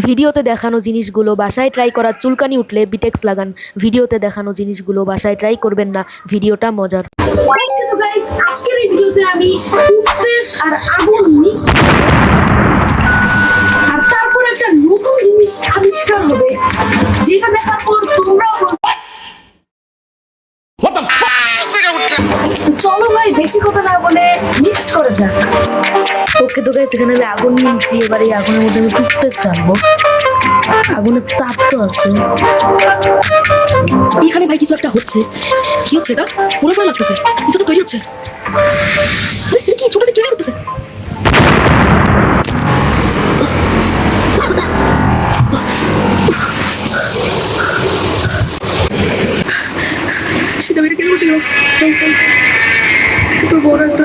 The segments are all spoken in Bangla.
ভিডিওতে দেখানো জিনিসগুলো বাসায় ট্রাই করার চুলকানি উঠলে বিটেক্স লাগান। ভিডিওতে দেখানো জিনিসগুলো বাসায় ট্রাই করবেন না ভিডিওটা মজার। আজকের এই ভিডিওতে আমি আর আগুন মিক্স আর তারপর একটা নতুন জিনিস আবিষ্কার হবে যেটা দেখার পর চলো ভাই বেশি কথা না বলে মিক্সড করা যাক। ওকে তো গাইস এখানে আমি আগুন নিয়ে নিছি এবার এই আগুনের মধ্যে আমি টুথপেস্ট ঢালবো আগুনের তাপ তো আছে। এখানে ভাই কিছু একটা হচ্ছে। কি হচ্ছে এটা? পুরো পুরো লাগতেছে। কিছু তো তৈরি হচ্ছে। কি ছোটটা তৈরি করতেছে? সেটা এটা কেন করতে গেলাম এত বড় একটা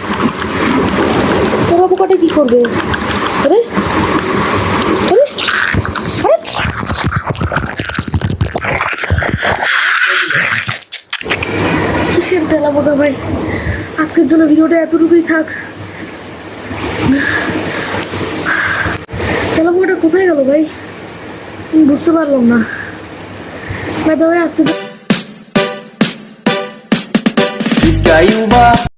পোকাটা কি করবে? আরে? আজকের জন্য ভিডিওটা এতটুকুই থাক। তেলা কোথায় গেল ভাই? বুঝতে পারলাম না। ভাই আজকে